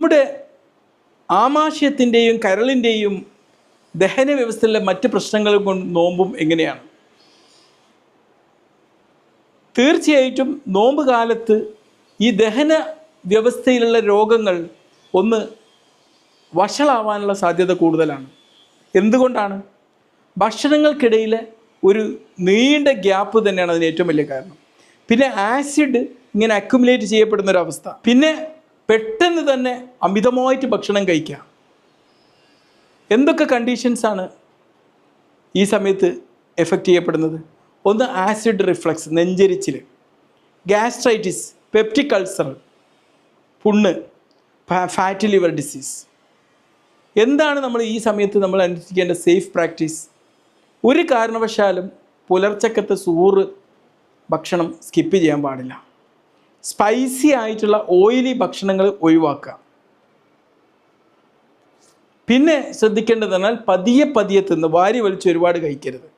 നമ്മുടെ ആമാശയത്തിന്റെയും കരളിന്റെയും ദഹന വ്യവസ്ഥയിലെ മറ്റ് പ്രശ്നങ്ങൾ കൊണ്ട് നോമ്പും എങ്ങനെയാണ്? തീർച്ചയായിട്ടും നോമ്പ് കാലത്ത് ഈ ദഹന വ്യവസ്ഥയിലുള്ള രോഗങ്ങൾ ഒന്ന് വഷളാവാനുള്ള സാധ്യത കൂടുതലാണ്. എന്തുകൊണ്ടാണ്? ഭക്ഷണങ്ങൾക്കിടയിലെ ഒരു നീണ്ട ഗ്യാപ്പ് തന്നെയാണ് അതിന് ഏറ്റവും വലിയ കാരണം. പിന്നെ ആസിഡ് ഇങ്ങനെ അക്യുമുലേറ്റ് ചെയ്യപ്പെടുന്ന ഒരു അവസ്ഥ. പിന്നെ പെട്ടെന്ന് തന്നെ അമിതമായിട്ട് ഭക്ഷണം കഴിക്കുക. എന്തൊക്കെ കണ്ടീഷൻസാണ് ഈ സമയത്ത് എഫക്റ്റ് ചെയ്യപ്പെടുന്നത്? ഒന്ന് ആസിഡ് റിഫ്ലക്സ് നെഞ്ചരിച്ചിൽ. ഗ്യാസ്ട്രൈറ്റിസ് പെപ്റ്റിക് അൾസർ പുണ്ണ് ഫാറ്റ് ലിവർ ഡിസീസ് എന്താണ് നമ്മൾ ഈ സമയത്ത് നമ്മൾ അനുഷ്ഠിക്കേണ്ട സേഫ് പ്രാക്ടീസ് ഒരു കാരണവശാലും പുലർച്ചക്കത്തെ സൂറ് ഭക്ഷണം സ്കിപ്പ് ചെയ്യാൻ പാടില്ല. സ്പൈസി ആയിട്ടുള്ള ഓയിലി ഭക്ഷണങ്ങൾ ഒഴിവാക്കുക. പിന്നെ ശ്രദ്ധിക്കേണ്ടത് എന്നാൽ പതിയെ പതിയെ തിന്ന് വാരി വലിച്ച് ഒരുപാട് കഴിക്കരുത്.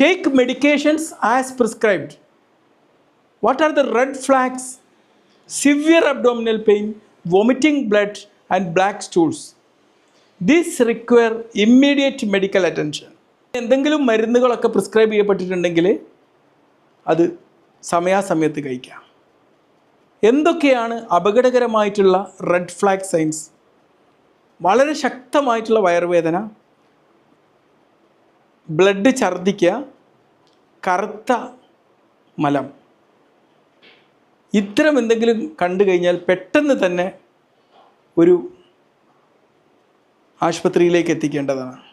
Take medications as prescribed what are the red flags severe abdominal pain vomiting blood and black stools this require immediate medical attention എന്തെങ്കിലും മരുന്നുകളൊക്കെ പ്രിസ്ക്രൈബ് ചെയ്യപ്പെട്ടിട്ടുണ്ടെങ്കിൽ അത് സമയാസമയത്ത് കഴിക്കാം. എന്തൊക്കെയാണ് അപകടകരമായിട്ടുള്ള റെഡ് ഫ്ലാഗ് സൈൻസ് വളരെ ശക്തമായിട്ടുള്ള വയറുവേദന ബ്ലഡ് ഛർദ്ദിക്കുക കറുത്ത മലം. ഇത്തരം എന്തെങ്കിലും കണ്ടു കഴിഞ്ഞാൽ പെട്ടെന്ന് തന്നെ ഒരു ആശുപത്രിയിലേക്ക് എത്തിക്കേണ്ടതാണ്.